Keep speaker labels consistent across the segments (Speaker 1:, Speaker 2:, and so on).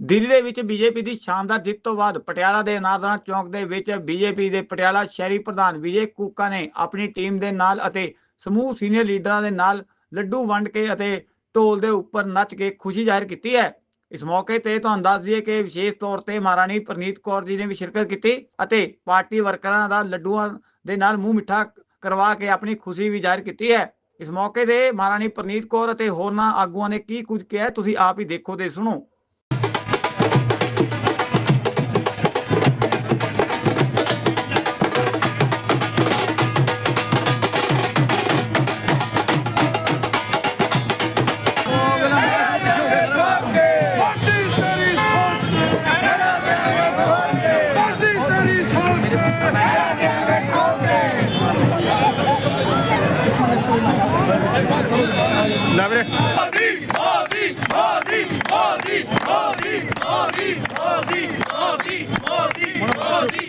Speaker 1: ਦਿੱਲੀ ਦੇ ਵਿੱਚ ਬੀਜੇਪੀ ਦੀ ਸ਼ਾਨਦਾਰ ਜਿੱਤ ਤੋਂ ਬਾਅਦ ਪਟਿਆਲਾ ਦੇ ਅਨਾਰਦਾਨਾ ਚੌਂਕ ਦੇ ਵਿੱਚ ਬੀਜੇਪੀ ਦੇ ਪਟਿਆਲਾ ਸ਼ਹਿਰੀ ਪ੍ਰਧਾਨ ਵਿਜੇ ਕੂਕਾ ਨੇ ਆਪਣੀ ਟੀਮ ਦੇ ਨਾਲ ਅਤੇ ਸਮੂਹ ਸੀਨੀਅਰ ਲੀਡਰਾਂ ਦੇ ਨਾਲ ਲੱਡੂ ਵੰਡ ਕੇ ਅਤੇ ਢੋਲ ਦੇ ਉੱਪਰ ਨੱਚ ਕੇ ਖੁਸ਼ੀ ਜ਼ਾਹਿਰ ਕੀਤੀ ਹੈ। ਇਸ ਮੌਕੇ ਤੇ ਤੁਹਾਨੂੰ ਦੱਸ ਦਈਏ ਕਿ ਵਿਸ਼ੇਸ਼ ਤੌਰ ਤੇ ਮਹਾਰਾਣੀ ਪ੍ਰਨੀਤ ਕੌਰ ਜੀ ਨੇ ਵੀ ਸ਼ਿਰਕਤ ਕੀਤੀ ਅਤੇ ਪਾਰਟੀ ਵਰਕਰਾਂ ਦਾ ਲੱਡੂਆਂ ਦੇ ਨਾਲ ਮੂੰਹ ਮਿੱਠਾ ਕਰਵਾ ਕੇ ਆਪਣੀ ਖੁਸ਼ੀ ਵੀ ਜ਼ਾਹਿਰ ਕੀਤੀ ਹੈ। ਇਸ ਮੌਕੇ ਤੇ ਮਹਾਰਾਣੀ ਪ੍ਰਨੀਤ ਕੌਰ ਅਤੇ ਹੋਰਨਾਂ ਆਗੂਆਂ ਨੇ ਕੀ ਕੁਝ ਕਿਹਾ ਤੁਸੀਂ ਆਪ ਹੀ ਦੇਖੋ ਤੇ ਸੁਣੋ। ਲੈ ਵੀਰੇ।
Speaker 2: ਮੋਦੀ ਮੋਦੀ ਮੋਦੀ ਮੋਦੀ ਮੋਦੀ ਮੋਦੀ ਮੋਦੀ ਮੋਦੀ ਮੋਦੀ ਮੋਦੀ ਮੋਦੀ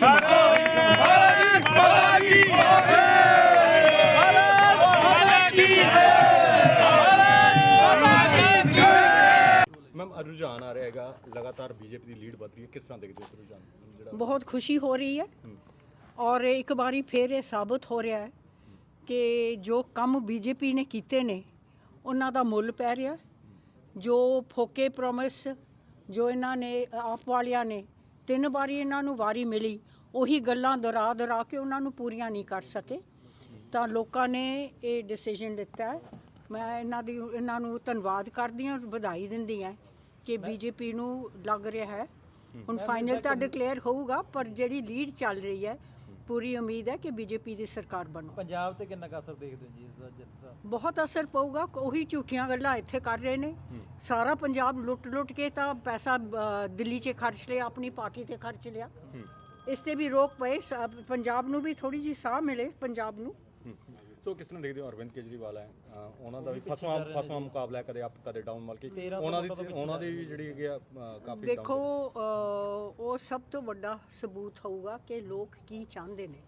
Speaker 3: ਮੈਮ ਰੁਝਾਨ ਆ ਰਿਹਾ ਹੈਗਾ। ਲਗਾਤਾਰ ਬੀਜੇਪੀ ਦੀ ਲੀਡ ਵੱਧ ਰਹੀ ਹੈ। ਕਿਸ ਤਰ੍ਹਾਂ ਦੇਖਦੇ ਹੋ ਰੁਝਾਨ ਜਿਹੜਾ
Speaker 4: ਬਹੁਤ ਖੁਸ਼ੀ ਹੋ ਰਹੀ ਹੈ। ਔਰ ਇੱਕ ਵਾਰੀ ਫੇਰ ਇਹ ਸਾਬਤ ਹੋ ਰਿਹਾ ਹੈ ਕਿ ਜੋ ਕੰਮ ਬੀਜੇਪੀ ਨੇ ਕੀਤੇ ਨੇ ਉਹਨਾਂ ਦਾ ਮੁੱਲ ਪੈ ਰਿਹਾ। ਜੋ ਫੋਕੇ ਪ੍ਰੋਮਿਸ ਜੋ ਇਹਨਾਂ ਨੇ ਆਪ ਵਾਲਿਆਂ ਨੇ ਤਿੰਨ ਵਾਰੀ ਇਹਨਾਂ ਨੂੰ ਵਾਰੀ ਮਿਲੀ ਉਹੀ ਗੱਲਾਂ ਦੁਹਰਾ ਦੁਹਰਾ ਕੇ ਉਹਨਾਂ ਨੂੰ ਪੂਰੀਆਂ ਨਹੀਂ ਕਰ ਸਕੇ। ਤਾਂ ਲੋਕਾਂ ਨੇ ਇਹ ਡਿਸੀਜਨ ਲਿੱਤਾ ਹੈ। ਮੈਂ ਇਹਨਾਂ ਦੀ ਇਹਨਾਂ ਨੂੰ ਧੰਨਵਾਦ ਕਰਦੀ ਹਾਂ ਵਧਾਈ ਦਿੰਦੀ ਹਾਂ ਕਿ ਬੀਜੇਪੀ ਨੂੰ ਲੱਗ ਰਿਹਾ ਹੈ। ਹੁਣ ਫਾਈਨਲ ਤਾਂ ਡਿਕਲੇਅਰ ਹੋਊਗਾ ਪਰ ਜਿਹੜੀ ਲੀਡ ਚੱਲ ਰਹੀ ਹੈ ਪੂਰੀ ਉਮੀਦ ਹੈ ਕਿ ਬੀਜੇਪੀ ਦੀ ਸਰਕਾਰ ਬਣੂ।
Speaker 5: ਪੰਜਾਬ ਤੇ ਕਿੰਨਾ ਅਸਰ ਦੇਖਦੇ ਹੋ ਜੀ ਇਸ ਦਾ ਜਿੱਤ ਦਾ?
Speaker 4: ਬਹੁਤ ਅਸਰ ਪਊਗਾ ਉਹੀ ਝੂਠੀਆਂ ਗੱਲਾਂ ਇੱਥੇ ਕਰ ਰਹੇ ਨੇ। ਸਾਰਾ ਪੰਜਾਬ ਲੁੱਟ ਲੁੱਟ ਕੇ ਤਾਂ ਪੈਸਾ ਦਿੱਲੀ 'ਚ ਖਰਚ ਲਿਆ ਆਪਣੀ ਪਾਰਟੀ ਤੇ ਖਰਚ ਲਿਆ। ਇਸ ਤੇ ਵੀ ਰੋਕ ਪਏ ਪੰਜਾਬ ਨੂੰ ਵੀ ਥੋੜੀ ਜੀ ਸਾਹ ਮਿਲੇ ਪੰਜਾਬ ਨੂੰ।
Speaker 3: ਸੋ ਕਿਸ ਤਰ੍ਹਾਂ ਦੇਖਦੇ ਹੋ ਅਰਵਿੰਦ ਕੇਜਰੀਵਾਲ ਹੈ? ਅਹ ਉਹਨਾਂ ਦਾ ਵੀ ਫਸਵਾ ਫਸਵਾ ਮੁਕਾਬਲਾ ਹੈ ਕਦੇ ਅਪ ਕਦੇ ਡਾਊਨ ਮਲ ਕੇ?
Speaker 5: ਤੇਰਾਂ
Speaker 3: ਉਹਨਾਂ ਦੀ ਉਹਨਾਂ ਦੀ ਵੀ ਜਿਹੜੀ ਹੈਗੀ ਆ ਅਹ ਕਾਫੀ
Speaker 4: ਦੇਖੋ ਅ, ਉਹ ਸਭ ਤੋਂ ਵੱਡਾ ਸਬੂਤ ਹੋਊਗਾ ਕਿ ਲੋਕ ਕੀ ਚਾਹੁੰਦੇ ਨੇ।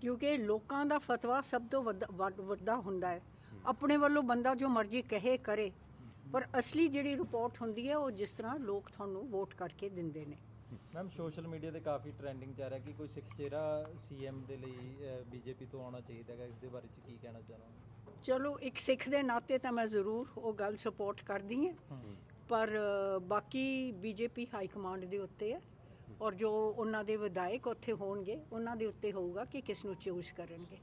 Speaker 4: ਕਿਉਂਕਿ ਲੋਕਾਂ ਦਾ ਫਤਵਾ ਸਭ ਤੋਂ ਵੱਡ- ਵੱਡਾ ਹੁੰਦਾ ਹੈ। ਆਪਣੇ ਵੱਲੋਂ ਬੰਦਾ ਜੋ ਮਰਜ਼ੀ ਕਹੇ ਕਰੇ। ਪਰ ਅਸਲੀ ਜਿਹੜੀ ਰਿਪੋਰਟ ਹੁੰਦੀ ਹੈ ਉਹ ਜਿਸ ਤਰ੍ਹਾਂ ਲੋਕ ਤੁਹਾਨੂੰ ਵੋਟ ਕਰਕੇ ਦਿੰਦੇ ਨੇ।
Speaker 5: ਮੈਮ ਸੋਸ਼ਲ ਮੀਡੀਆ ਤੇ ਕਾਫੀ ਟ੍ਰੈਂਡਿੰਗ ਚੱਲ ਰਿਹਾ ਕਿ ਕੋਈ ਸਿੱਖ ਚਿਹਰਾ ਸੀਐਮ ਦੇ ਲਈ ਬੀਜੇਪੀ ਤੋਂ ਆਉਣਾ ਚਾਹੀਦਾ ਹੈ ਇਸ ਦੇ ਬਾਰੇ ਚ ਕੀ ਕਹਿਣਾ ਚਾਹਣਾ
Speaker 4: ਚਲੋ ਇੱਕ ਸਿੱਖ ਦੇ ਨਾਤੇ ਤਾਂ ਮੈਂ ਜ਼ਰੂਰ ਉਹ ਗੱਲ ਸਪੋਰਟ ਕਰਦੀ ਹਾਂ ਪਰ ਬਾਕੀ ਬੀਜੇਪੀ ਹਾਈ ਕਮਾਂਡ ਦੇ ਉੱਤੇ ਹੈ ਔਰ ਜੋ ਉਹਨਾਂ ਦੇ ਵਿਧਾਇਕ ਉੱਥੇ ਹੋਣਗੇ ਉਹਨਾਂ ਦੇ ਉੱਤੇ ਹੋਊਗਾ ਕਿ ਕਿਸ ਨੂੰ ਚੂਜ਼ ਕਰਨਗੇ।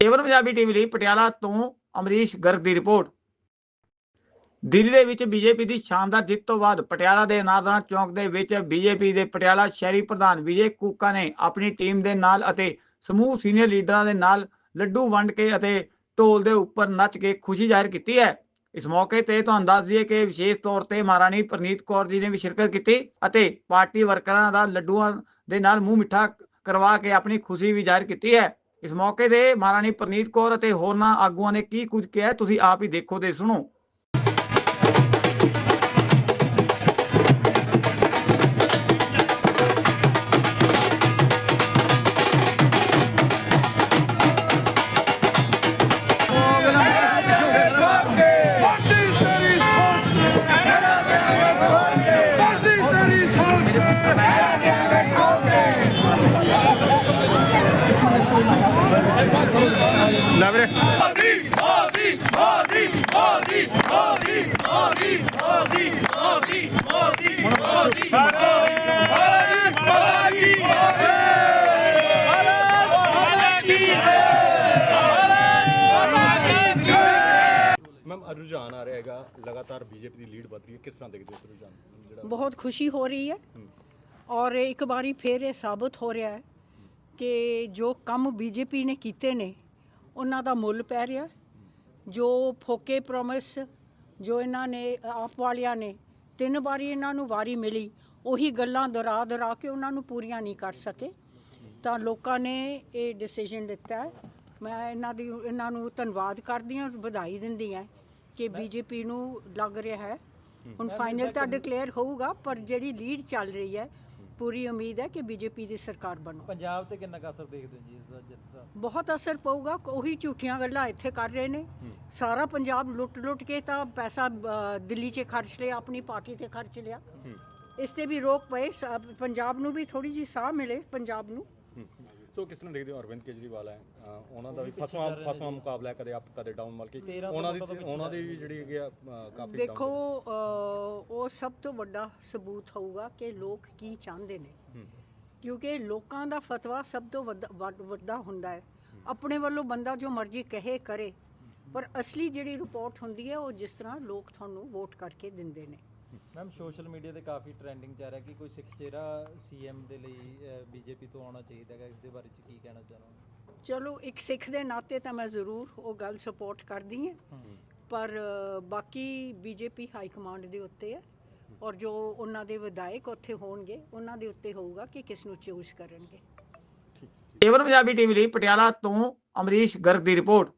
Speaker 1: ਏਵਨ ਪੰਜਾਬੀ ਟੀਵੀ ਲਈ ਪਟਿਆਲਾ ਤੋਂ ਅਮਰੀਸ਼ ਗਰਗ ਦੀ ਰਿਪੋਰਟ। ਦਿੱਲੀ ਦੇ ਵਿੱਚ ਬੀਜੇਪੀ ਦੀ ਸ਼ਾਨਦਾਰ ਜਿੱਤ ਤੋਂ ਬਾਅਦ ਪਟਿਆਲਾ ਦੇ ਅਨਾਰਦਾਨਾ ਚੌਂਕ ਦੇ ਵਿੱਚ ਬੀਜੇਪੀ ਦੇ ਪਟਿਆਲਾ ਸ਼ਹਿਰੀ ਪ੍ਰਧਾਨ ਵਿਜੇ ਕੂਕਾ ਨੇ ਆਪਣੀ ਟੀਮ ਦੇ ਨਾਲ ਅਤੇ ਸਮੂਹ ਸੀਨੀਅਰ ਲੀਡਰਾਂ ਦੇ ਨਾਲ ਲੱਡੂ ਵੰਡ ਕੇ ਅਤੇ ਢੋਲ ਦੇ ਉੱਪਰ ਨੱਚ ਕੇ ਖੁਸ਼ੀ ਜ਼ਾਹਿਰ ਕੀਤੀ ਹੈ। ਇਸ ਮੌਕੇ ਤੇ ਤੁਹਾਨੂੰ ਦੱਸ ਦਈਏ ਕਿ ਵਿਸ਼ੇਸ਼ ਤੌਰ ਤੇ ਮਹਾਰਾਣੀ ਪ੍ਰਨੀਤ ਕੌਰ ਜੀ ਨੇ ਵੀ ਸ਼ਿਰਕਤ ਕੀਤੀ ਅਤੇ ਪਾਰਟੀ ਵਰਕਰਾਂ ਦਾ ਲੱਡੂਆਂ ਦੇ ਨਾਲ ਮੂੰਹ ਮਿੱਠਾ ਕਰਵਾ ਕੇ ਆਪਣੀ ਖੁਸ਼ੀ ਵੀ ਜ਼ਾਹਿਰ ਕੀਤੀ ਹੈ। ਇਸ ਮੌਕੇ ਤੇ ਮਹਾਰਾਣੀ ਪ੍ਰਨੀਤ ਕੌਰ ਅਤੇ ਹੋਰਨਾਂ ਆਗੂਆਂ ਨੇ ਕੀ ਕੁਝ ਕਿਹਾ ਤੁਸੀਂ ਆਪ ਹੀ ਦੇਖੋ ਤੇ ਸੁਣੋ। ਲੈ ਵੀਰੇ।
Speaker 2: ਮੋਦੀ ਮੋਦੀ ਮੋਦੀ ਮੋਦੀ ਮੋਦੀ ਮੋਦੀ ਮੋਦੀ ਮੋਦੀ ਮੋਦੀ ਮੋਦੀ ਮੋਦੀ
Speaker 3: ਮੈਮ ਰੁਝਾਨ ਆ ਰਿਹਾ ਹੈਗਾ। ਲਗਾਤਾਰ ਬੀਜੇਪੀ ਦੀ ਲੀਡ ਵੱਧ ਰਹੀ ਹੈ। ਕਿਸ ਤਰ੍ਹਾਂ ਦੇਖਦੇ ਹੋ ਰੁਝਾਨ ਜਿਹੜਾ
Speaker 4: ਬਹੁਤ ਖੁਸ਼ੀ ਹੋ ਰਹੀ ਹੈ। ਔਰ ਇੱਕ ਵਾਰੀ ਫੇਰ ਇਹ ਸਾਬਤ ਹੋ ਰਿਹਾ ਹੈ ਕਿ ਜੋ ਕੰਮ ਬੀਜੇਪੀ ਨੇ ਕੀਤੇ ਨੇ ਉਹਨਾਂ ਦਾ ਮੁੱਲ ਪੈ ਰਿਹਾ। ਜੋ ਫੋਕੇ ਪ੍ਰੋਮਿਸ ਜੋ ਇਹਨਾਂ ਨੇ ਆਪ ਵਾਲਿਆਂ ਨੇ ਤਿੰਨ ਵਾਰੀ ਇਹਨਾਂ ਨੂੰ ਵਾਰੀ ਮਿਲੀ ਉਹੀ ਗੱਲਾਂ ਦੁਹਰਾ ਦੁਹਰਾ ਕੇ ਉਹਨਾਂ ਨੂੰ ਪੂਰੀਆਂ ਨਹੀਂ ਕਰ ਸਕੇ। ਤਾਂ ਲੋਕਾਂ ਨੇ ਇਹ ਡਿਸੀਜਨ ਹੈ। ਮੈਂ ਇਹਨਾਂ ਦੀ ਇਹਨਾਂ ਨੂੰ ਧੰਨਵਾਦ ਕਰਦੀ ਹਾਂ ਵਧਾਈ ਦਿੰਦੀ ਹਾਂ ਕਿ ਬੀਜੇਪੀ ਨੂੰ ਲੱਗ ਰਿਹਾ ਹੈ। ਹੁਣ ਫਾਈਨਲ ਤਾਂ ਡਿਕਲੇਅਰ ਹੋਊਗਾ ਪਰ ਜਿਹੜੀ ਲੀਡ ਚੱਲ ਰਹੀ ਹੈ ਪੂਰੀ ਉਮੀਦ ਹੈ ਕਿ ਬੀਜੇਪੀ ਦੀ ਸਰਕਾਰ ਬਣੂ।
Speaker 5: ਪੰਜਾਬ ਤੇ ਕਿੰਨਾ ਅਸਰ ਦੇਖਦੇ ਹੋ ਜੀ ਇਸ ਦਾ ਜਿੱਤ ਦਾ?
Speaker 4: ਬਹੁਤ ਅਸਰ ਪਊਗਾ ਉਹੀ ਝੂਠੀਆਂ ਗੱਲਾਂ ਇੱਥੇ ਕਰ ਰਹੇ ਨੇ। ਸਾਰਾ ਪੰਜਾਬ ਲੁੱਟ ਲੁੱਟ ਕੇ ਤਾਂ ਪੈਸਾ ਦਿੱਲੀ 'ਚ ਖਰਚ ਲਿਆ ਆਪਣੀ ਪਾਰਟੀ ਤੇ ਖਰਚ ਲਿਆ। ਇਸ ਤੇ ਵੀ ਰੋਕ ਪਏ ਪੰਜਾਬ ਨੂੰ ਵੀ ਥੋੜੀ ਜੀ ਸਾਹ ਮਿਲੇ ਪੰਜਾਬ ਨੂੰ।
Speaker 3: ਸੋ ਕਿਸ ਤਰ੍ਹਾਂ ਦੇਖਦੇ ਹੋ ਅਰਵਿੰਦ ਕੇਜਰੀਵਾਲ ਹੈ? ਉਹਨਾਂ ਦਾ ਵੀ ਫਸਵਾ ਫਸਵਾ ਮੁਕਾਬਲਾ ਹੈ ਕਦੇ ਅਪ ਕਦੇ ਡਾਊਨ ਮਤਲਬ ਕਿ?
Speaker 5: ਤੇਰਾਂ ਸੌ
Speaker 3: ਉਹਨਾਂ ਦੀ ਉਹਨਾਂ ਦੀ ਵੀ ਜਿਹੜੀ ਹੈਗੀ ਆ ਕਾਫੀ
Speaker 4: ਦੇਖੋ ਅ, ਉਹ ਸਭ ਤੋਂ ਵੱਡਾ ਸਬੂਤ ਹੋਊਗਾ ਕਿ ਲੋਕ ਕੀ ਚਾਹੁੰਦੇ ਨੇ। ਕਿਉਂਕਿ ਲੋਕਾਂ ਦਾ ਫਤਵਾ ਸਭ ਤੋਂ ਵੱਡ- ਵੱਡਾ ਹੁੰਦਾ ਹੈ। ਆਪਣੇ ਵੱਲੋਂ ਬੰਦਾ ਜੋ ਮਰਜ਼ੀ ਕਹੇ ਕਰੇ। ਪਰ ਅਸਲੀ ਜਿਹੜੀ ਰਿਪੋਰਟ ਹੁੰਦੀ ਹੈ ਉਹ ਜਿਸ ਤਰ੍ਹਾਂ ਲੋਕ ਤੁਹਾਨੂੰ ਵੋਟ ਕਰਕੇ ਦਿੰਦੇ ਨੇ।
Speaker 5: ਮੈਮ ਸੋਸ਼ਲ ਮੀਡੀਆ ਤੇ ਕਾਫੀ ਟ੍ਰੈਂਡਿੰਗ ਚੱਲ ਰਿਹਾ ਕਿ ਕੋਈ ਸਿੱਖ ਚਿਹਰਾ ਸੀਐਮ ਦੇ ਲਈ ਬੀਜੇਪੀ ਤੋਂ ਆਉਣਾ ਚਾਹੀਦਾ ਹੈਗਾ ਇਸ ਦੇ ਬਾਰੇ ਚ ਕੀ ਕਹਿਣਾ ਚਾਹੁੰਦੇ
Speaker 4: ਚਲੋ ਇੱਕ ਸਿੱਖ ਦੇ ਨਾਤੇ ਤਾਂ ਮੈਂ ਜ਼ਰੂਰ ਉਹ ਗੱਲ ਸਪੋਰਟ ਕਰਦੀ ਹਾਂ ਪਰ ਬਾਕੀ ਬੀਜੇਪੀ ਹਾਈ ਕਮਾਂਡ ਦੇ ਉੱਤੇ ਹੈ ਔਰ ਜੋ ਉਹਨਾਂ ਦੇ ਵਿਧਾਇਕ ਉੱਥੇ ਹੋਣਗੇ ਉਹਨਾਂ ਦੇ ਉੱਤੇ ਹੋਊਗਾ ਕਿ ਕਿਸ ਨੂੰ ਚੂਜ਼ ਕਰਨਗੇ।
Speaker 1: ਏਵਨ ਪੰਜਾਬੀ ਟੀਵੀ ਲਈ ਪਟਿਆਲਾ ਤੋਂ ਅਮਰੀਸ਼ ਗਰਗ ਦੀ ਰਿਪੋਰਟ।